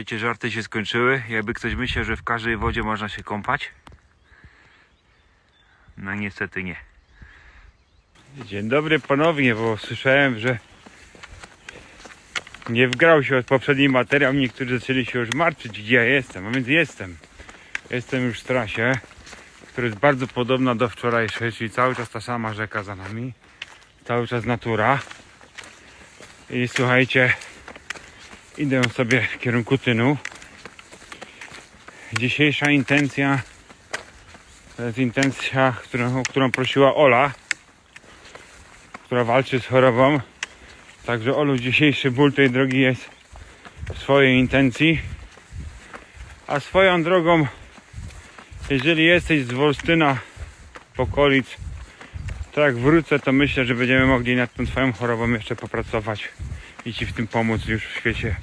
Słuchajcie, żarty się skończyły. Jakby ktoś myślał, że w każdej wodzie można się kąpać. No niestety nie. Dzień dobry ponownie, bo słyszałem, że nie wgrał się od poprzedni materiał. Niektórzy zaczęli się już martwić, gdzie ja jestem. A więc jestem. Jestem już w trasie, która jest bardzo podobna do wczorajszej, czyli cały czas ta sama rzeka za nami. Cały czas natura. I słuchajcie, idę sobie w kierunku Tynu. Dzisiejsza intencja to jest intencja, którą, o którą prosiła Ola, która walczy z chorobą. Także Olu, dzisiejszy ból tej drogi jest w swojej intencji. A swoją drogą, jeżeli jesteś z Wolstyna, w okolic, to jak wrócę, to myślę, że będziemy mogli nad tą twoją chorobą jeszcze popracować i ci w tym pomóc już w świecie